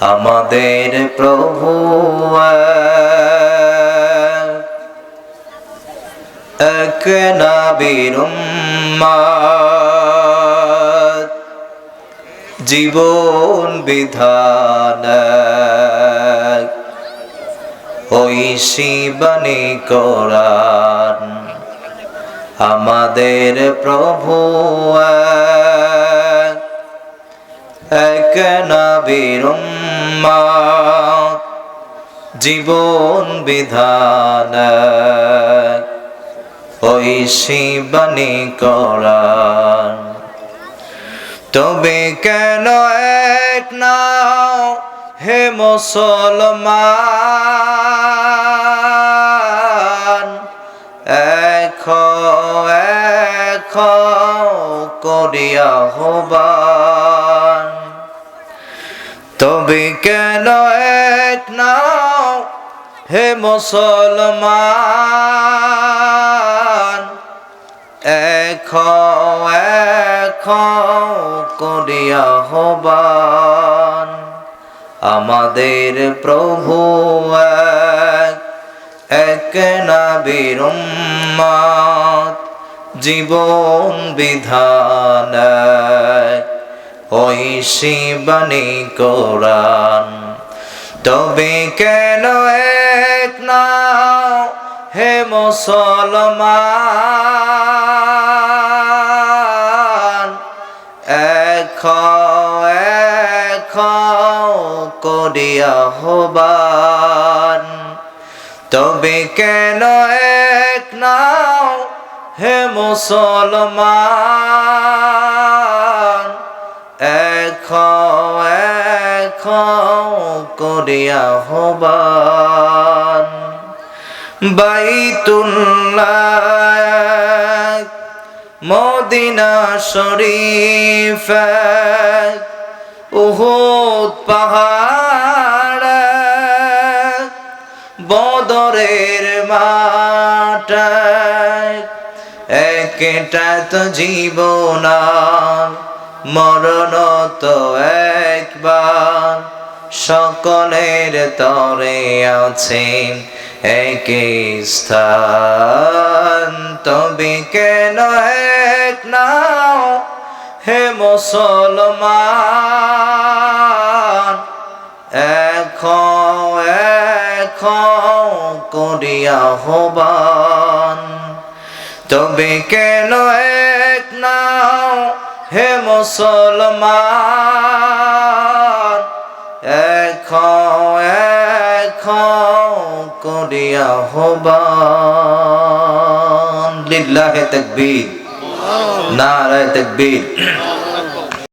আমাদের প্রভু এক নাবির জীবন বিধান ওই শিবানী আমাদের প্রভু এক, এক নবীর উম্মত, জীবন বিধান ওই শিবানী কোরআন তবে কেন এক নাও হে মুসলমান? এখ এখ করিয়া হবান তবে কেন এক নাও হে মুসলমান? এখ এখ করিয়া হবান। আমাদের প্রভু এক এক নাবির জীবন বিধান এক, ওই শিবানী কোরআন। তবে কেন এক না হে মুসলমান? এখ এখ করিয়া হবান। তবে কেন এক নাও হে মুসলমান? করিয়া হবান বাইতুল্লাহ, মদিনা শরীফ, উহুদ পাহাড়, বদরের মাঠ, একটা তো জীবন মরণ তো একবার। সকলের তরে আছেন একই স্থান। তবে কেন এক নাও হে মুসলমান? এখ এখ করিয়া হবান তবে কেন এক নাও হে মুসলমান? এখ এখ করিয়া হবান লিল্লাহে তাকবীর। নারায় তাকবীর।